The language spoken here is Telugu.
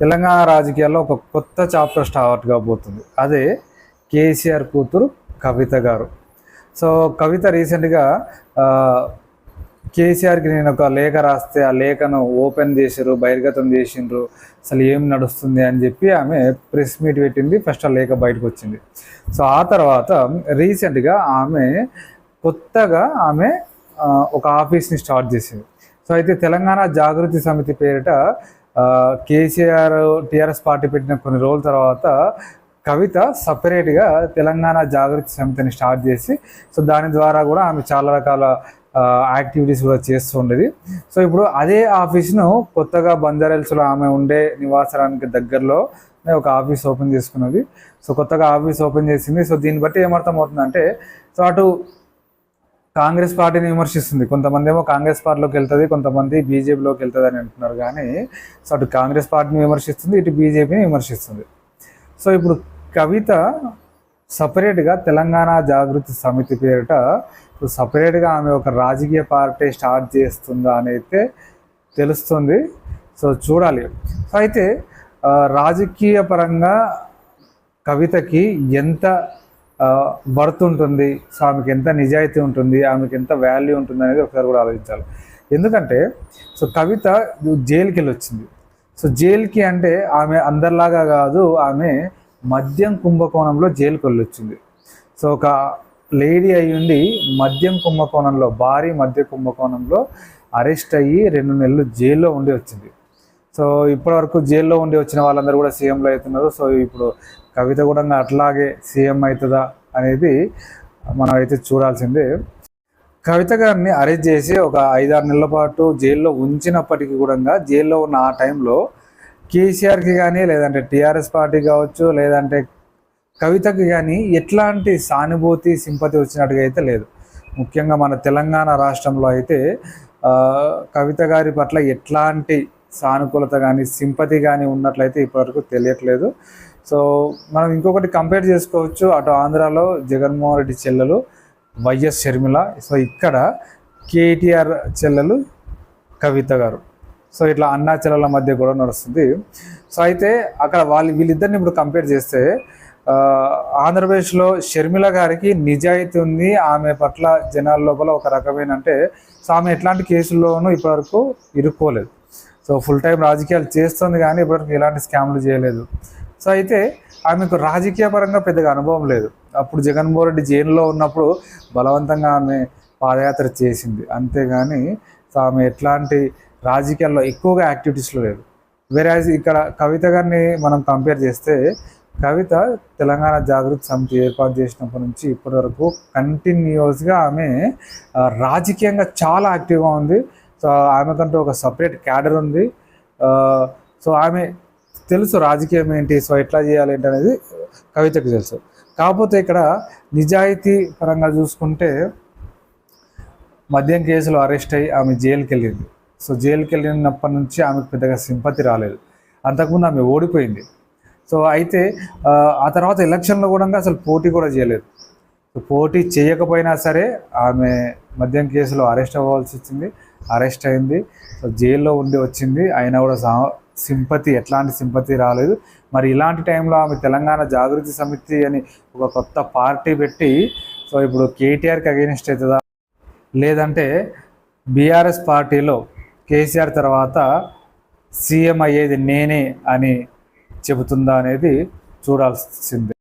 తెలంగాణ రాజకీయాల్లో ఒక కొత్త చాప్టర్ స్టార్ట్ కాబోతుంది. అదే కేసీఆర్ కూతురు కవిత గారు. సో కవిత రీసెంట్గా కేసీఆర్కి నేను ఒక లేఖ రాస్తే ఆ లేఖను ఓపెన్ చేసారు బహిర్గతం చేసిండ్రు అసలు ఏం నడుస్తుంది అని చెప్పి ఆమె ప్రెస్ మీట్ పెట్టింది ఫస్ట్ ఆ లేఖ బయటకు వచ్చింది. సో ఆ తర్వాత రీసెంట్గా ఆమె కొత్తగా ఆమె ఒక ఆఫీస్ని స్టార్ట్ చేసింది. సో అయితే తెలంగాణ జాగృతి సమితి పేరిట కేసీఆర్ టీఆర్ఎస్ పార్టీ పెట్టిన కొన్ని రోజుల తర్వాత కవిత సపరేట్గా తెలంగాణ జాగృతి సమితిని స్టార్ట్ చేసి సో దాని ద్వారా కూడా ఆమె చాలా రకాల యాక్టివిటీస్ కూడా చేస్తూ ఉండేది. సో ఇప్పుడు అదే ఆఫీస్ను కొత్తగా బంజారాహిల్స్లో ఆమె ఉండే నివాసానికి దగ్గరలో ఒక ఆఫీస్ ఓపెన్ చేసుకున్నది. సో కొత్తగా ఆఫీస్ ఓపెన్ చేసింది. సో దీన్ని బట్టి ఏమర్థం అవుతుందంటే సో అటు కాంగ్రెస్ పార్టీని విమర్శిస్తుంది. కొంతమంది ఏమో కాంగ్రెస్ పార్టీలోకి వెళ్తుంది కొంతమంది బీజేపీలోకి వెళ్తుంది అని అంటున్నారు. కానీ సో అటు కాంగ్రెస్ పార్టీని విమర్శిస్తుంది ఇటు బీజేపీని విమర్శిస్తుంది. సో ఇప్పుడు కవిత సపరేట్గా తెలంగాణ జాగృతి సమితి పేరిట ఇప్పుడు సపరేట్గా ఆమె ఒక రాజకీయ పార్టీ స్టార్ట్ చేస్తుందా అని అయితే తెలుస్తుంది. సో చూడాలి. సో అయితే రాజకీయ పరంగా కవితకి ఎంత వర్త్ ఉంటుంది. సో ఆమెకి ఎంత నిజాయితీ ఉంటుంది ఆమెకి ఎంత వాల్యూ ఉంటుంది అనేది ఒకసారి కూడా ఆలోచించాలి. ఎందుకంటే సో కవిత జైలుకి వెళ్ళి వచ్చింది సో జైలుకి అంటే ఆమె అందరిలాగా కాదు ఆమె మద్యం కుంభకోణంలో జైలుకి వెళ్ళి వచ్చింది సో ఒక లేడీ అయి ఉండి మద్యం కుంభకోణంలో భారీ మద్య కుంభకోణంలో అరెస్ట్ అయ్యి రెండు నెలలు జైల్లో ఉండి వచ్చింది. సో ఇప్పటివరకు జైల్లో ఉండి వచ్చిన వాళ్ళందరూ కూడా సీఎంలు అవుతున్నారు. సో ఇప్పుడు కవిత కూడా అట్లాగే సీఎం అవుతుందా అనేది మనం అయితే చూడాల్సిందే. కవిత గారిని అరెస్ట్ చేసి ఒక ఐదారు నెలల పాటు జైల్లో ఉంచినప్పటికీ కూడా జైల్లో ఉన్న ఆ టైంలో కేసీఆర్కి కానీ లేదంటే టీఆర్ఎస్ పార్టీ కావచ్చు లేదంటే కవితకి కానీ ఎట్లాంటి సానుభూతి సింపతి వచ్చినట్టుగా అయితే లేదు. ముఖ్యంగా మన తెలంగాణ రాష్ట్రంలో అయితే కవిత గారి పట్ల ఎట్లాంటి సానుకూలత కానీ సింపతి కానీ ఉన్నట్లయితే ఇప్పటివరకు తెలియట్లేదు. సో మనం ఇంకొకటి కంపేర్ చేసుకోవచ్చు. అటు ఆంధ్రాలో జగన్మోహన్ రెడ్డి చెల్లెలు వైఎస్ షర్మిల. సో ఇక్కడ కేటీఆర్ చెల్లెలు కవిత గారు. సో ఇట్లా అన్నా చెల్లెల మధ్య గొడవ నడుస్తుంది. సో అయితే అక్కడ వాళ్ళు వీళ్ళిద్దరిని ఇప్పుడు కంపేర్ చేస్తే ఆంధ్రప్రదేశ్లో షర్మిల గారికి నిజాయితీ ఉంది. ఆమె పట్ల జనాల లోపల ఒక రకమైన అంటే సో ఆమె ఎట్లాంటి కేసుల్లోనూ ఇప్పటివరకు ఇరుక్కోలేదు. సో ఫుల్ టైం రాజకీయాలు చేస్తుంది కానీ ఇప్పటివరకు ఎలాంటి స్కామ్లు చేయలేదు. సో అయితే ఆమెకు రాజకీయ పరంగా పెద్దగా అనుభవం లేదు. అప్పుడు జగన్మోహన్ రెడ్డి జైల్లో ఉన్నప్పుడు బలవంతంగా ఆమె పాదయాత్ర చేసింది. అంతేగాని సో ఆమె ఎట్లాంటి రాజకీయాల్లో ఎక్కువగా యాక్టివిటీస్లో లేదు. వేరే ఇక్కడ కవిత గారిని మనం కంపేర్ చేస్తే కవిత తెలంగాణ జాగృతి సమితి ఏర్పాటు చేసినప్పటి నుంచి ఇప్పటి వరకు కంటిన్యూస్గా ఆమె రాజకీయంగా చాలా యాక్టివ్గా ఉంది. సో ఆమెకంటూ ఒక సపరేట్ క్యాడర్ ఉంది. సో ఆమె తెలుసు రాజకీయం ఏంటి సో ఎట్లా చేయాలి ఏంటి అనేది కవితకు తెలుసు. కాకపోతే ఇక్కడ నిజాయితీ పరంగా చూసుకుంటే మద్యం కేసులో అరెస్ట్ అయ్యి ఆమె జైలుకి వెళ్ళింది. సో జైలుకి వెళ్ళినప్పటి నుంచి ఆమెకు పెద్దగా సింపతి రాలేదు. అంతకుముందు ఆమె ఓడిపోయింది. సో అయితే ఆ, తర్వాత ఎలక్షన్లో కూడా అసలు పోటీ కూడా చేయలేదు. పోటీ చేయకపోయినా సరే ఆమె మద్యం కేసులో అరెస్ట్ అవ్వాల్సి వచ్చింది. అరెస్ట్ అయింది. సో జైల్లో ఉండి వచ్చింది. అయినా కూడా సా- సింపతి ఎట్లాంటి సింపతి రాలేదు. మరి ఇలాంటి టైంలో ఆమె తెలంగాణ జాగృతి సమితి అని ఒక కొత్త పార్టీ పెట్టి సో ఇప్పుడు కేటీఆర్కి అగెనిస్ట్ అవుతుందా లేదంటే బీఆర్ఎస్ పార్టీలో కేసీఆర్ తర్వాత సీఎం అయ్యేది నేనే అని చెబుతుందా అనేది చూడాల్సిందే.